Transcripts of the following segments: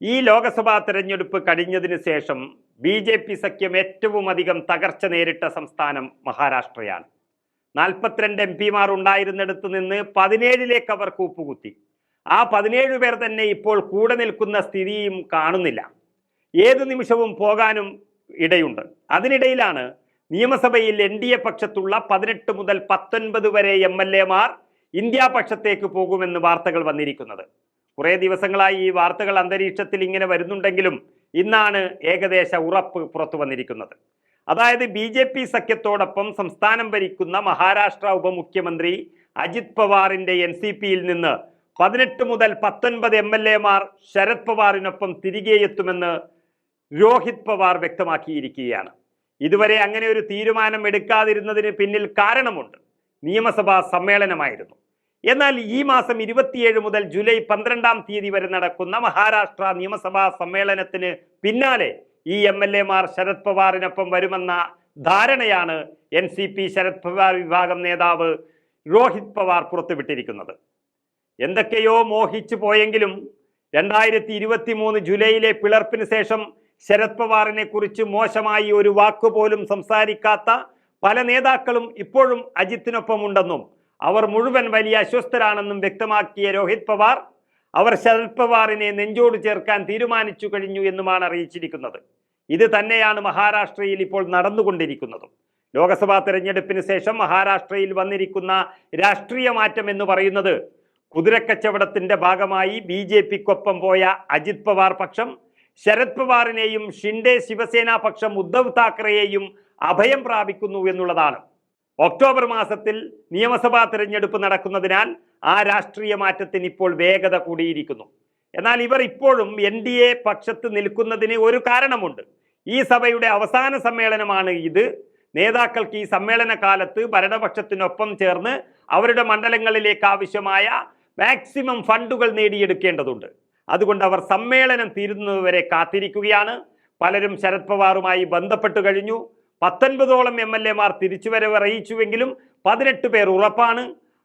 ഈ ലോക്സഭാ തെരഞ്ഞെടുപ്പ് കഴിഞ്ഞതിന് ശേഷം ബി ജെ പി സഖ്യം ഏറ്റവും അധികം തകർച്ച നേരിട്ട സംസ്ഥാനം മഹാരാഷ്ട്രയാണ്. നാൽപ്പത്തിരണ്ട് എം പിമാർ ഉണ്ടായിരുന്നിടത്ത് നിന്ന് പതിനേഴിലേക്ക് അവർ കൂപ്പുകുത്തി. ആ പതിനേഴ് പേർ തന്നെ ഇപ്പോൾ കൂടെ നിൽക്കുന്ന സ്ഥിതിയും കാണുന്നില്ല. ഏതു നിമിഷവും പോകാനും ഇടയുണ്ട്. അതിനിടയിലാണ് നിയമസഭയിൽ എൻ ഡി എ പക്ഷത്തുള്ള പതിനെട്ട് മുതൽ പത്തൊൻപത് വരെ എം എൽ എമാർ ഇന്ത്യാ പക്ഷത്തേക്ക് പോകുമെന്ന് വാർത്തകൾ വന്നിരിക്കുന്നത്. കുറേ ദിവസങ്ങളായി ഈ വാർത്തകൾ അന്തരീക്ഷത്തിൽ ഇങ്ങനെ വരുന്നുണ്ടെങ്കിലും ഇന്നാണ് ഏകദേശ ഉറപ്പ് പുറത്തു വന്നിരിക്കുന്നത്. അതായത് ബി ജെ പി സഖ്യത്തോടൊപ്പം സംസ്ഥാനം ഭരിക്കുന്ന മഹാരാഷ്ട്ര ഉപമുഖ്യമന്ത്രി അജിത് പവാറിന്റെ എൻ സി പിയിൽ നിന്ന് പതിനെട്ട് മുതൽ പത്തൊൻപത് എം എൽ എമാർ ശരത് പവാറിനൊപ്പം തിരികെ എത്തുമെന്ന് രോഹിത് പവാർ വ്യക്തമാക്കിയിരിക്കുകയാണ്. ഇതുവരെ അങ്ങനെ ഒരു തീരുമാനം എടുക്കാതിരുന്നതിന് പിന്നിൽ കാരണമുണ്ട്. നിയമസഭാ സമ്മേളനമായിരുന്നു. എന്നാൽ ഈ മാസം ഇരുപത്തിയേഴ് മുതൽ ജൂലൈ പന്ത്രണ്ടാം തീയതി വരെ നടക്കുന്ന മഹാരാഷ്ട്ര നിയമസഭാ സമ്മേളനത്തിന് പിന്നാലെ ഈ എം എൽ എമാർ ശരത് പവാറിനൊപ്പം വരുമെന്ന ധാരണയാണ് N C P Sharad Pawar വിഭാഗം നേതാവ് രോഹിത് പവാർ പുറത്തുവിട്ടിരിക്കുന്നത്. എന്തൊക്കെയോ മോഹിച്ചു പോയെങ്കിലും രണ്ടായിരത്തി ഇരുപത്തി മൂന്ന് ജൂലൈയിലെ പിളർപ്പിന് ശേഷം ശരത് പവാറിനെ കുറിച്ച് മോശമായി ഒരു വാക്കുപോലും സംസാരിക്കാത്ത പല നേതാക്കളും ഇപ്പോഴും അജിത്തിനൊപ്പമുണ്ടെന്നും അവർ മുഴുവൻ വലിയ അസ്വസ്ഥരാണെന്നും വ്യക്തമാക്കിയ രോഹിത് പവാർ അവർ ശരത് പവാറിനെ നെഞ്ചോട് ചേർക്കാൻ തീരുമാനിച്ചു കഴിഞ്ഞു എന്നുമാണ് അറിയിച്ചിരിക്കുന്നത്. ഇത് തന്നെയാണ് മഹാരാഷ്ട്രയിൽ ഇപ്പോൾ നടന്നുകൊണ്ടിരിക്കുന്നതും. ലോക്സഭാ തെരഞ്ഞെടുപ്പിന് ശേഷം മഹാരാഷ്ട്രയിൽ വന്നിരിക്കുന്ന രാഷ്ട്രീയ മാറ്റം എന്ന് പറയുന്നത് കുതിരക്കച്ചവടത്തിന്റെ ഭാഗമായി ബി ജെ പിക്കൊപ്പം പോയ അജിത് പവാർ പക്ഷം ശരത് പവാറിനെയും ഷിൻഡെ ശിവസേന പക്ഷം ഉദ്ധവ് താക്കറെയെയും അഭയം പ്രാപിക്കുന്നു എന്നുള്ളതാണ്. ഒക്ടോബർ മാസത്തിൽ നിയമസഭാ തിരഞ്ഞെടുപ്പ് നടക്കുന്നതിനാൽ ആ രാഷ്ട്രീയ മാറ്റത്തിന് ഇപ്പോൾ വേഗത കൂടിയിരിക്കുന്നു. എന്നാൽ ഇവർ ഇപ്പോഴും എൻ ഡി എ പക്ഷത്ത് നിൽക്കുന്നതിന് ഒരു കാരണമുണ്ട്. ഈ സഭയുടെ അവസാന സമ്മേളനമാണ് ഇത്. നേതാക്കൾക്ക് ഈ സമ്മേളന കാലത്ത് ഭരണപക്ഷത്തിനൊപ്പം ചേർന്ന് അവരുടെ മണ്ഡലങ്ങളിലേക്ക് ആവശ്യമായ മാക്സിമം ഫണ്ടുകൾ നേടിയെടുക്കേണ്ടതുണ്ട്. അതുകൊണ്ട് അവർ സമ്മേളനം തീരുന്നതുവരെ കാത്തിരിക്കുകയാണ്. പലരും ശരത് പവാറുമായി ബന്ധപ്പെട്ടു കഴിഞ്ഞു. പത്തൊൻപതോളം എം എൽ എമാർ തിരിച്ചുവരവ് അറിയിച്ചുവെങ്കിലും പതിനെട്ട് പേർ ഉറപ്പാണ്.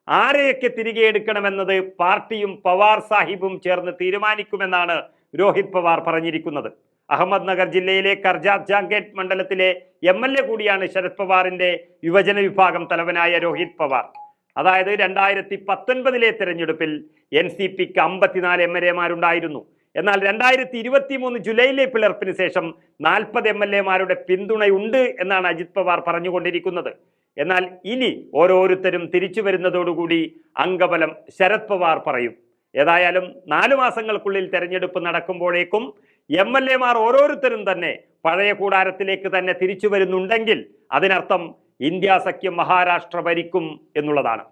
ആരെയൊക്കെ തിരികെ എടുക്കണമെന്നത് പാർട്ടിയും പവാർ സാഹിബും ചേർന്ന് തീരുമാനിക്കുമെന്നാണ് രോഹിത് പവാർ പറഞ്ഞിരിക്കുന്നത്. അഹമ്മദ് നഗർ ജില്ലയിലെ കർജാത് ജാങ്കേറ്റ് മണ്ഡലത്തിലെ എം എൽ എ കൂടിയാണ് ശരത് പവാറിന്റെ യുവജന വിഭാഗം തലവനായ രോഹിത് പവാർ. അതായത് രണ്ടായിരത്തി പത്തൊൻപതിലെ തെരഞ്ഞെടുപ്പിൽ എൻ സി പിക്ക് അമ്പത്തിനാല് എം എൽ എമാരുണ്ടായിരുന്നു എന്നാൽ രണ്ടായിരത്തി ഇരുപത്തി മൂന്ന് ജൂലൈയിലെ പിളർപ്പിന് ശേഷം നാൽപ്പത് എം എൽ എമാരുടെ പിന്തുണയുണ്ട് എന്നാണ് അജിത് പവാർ പറഞ്ഞുകൊണ്ടിരിക്കുന്നത്. എന്നാൽ ഇനി ഓരോരുത്തരും തിരിച്ചു വരുന്നതോടുകൂടി അംഗബലം ശരത് പവാർ പറയും. ഏതായാലും നാലു മാസങ്ങൾക്കുള്ളിൽ തെരഞ്ഞെടുപ്പ് നടക്കുമ്പോഴേക്കും എം എൽ എമാർ ഓരോരുത്തരും തന്നെ പഴയ കൂടാരത്തിലേക്ക് തന്നെ തിരിച്ചു വരുന്നുണ്ടെങ്കിൽ അതിനർത്ഥം ഇന്ത്യ സഖ്യം മഹാരാഷ്ട്ര ഭരിക്കും എന്നുള്ളതാണ്.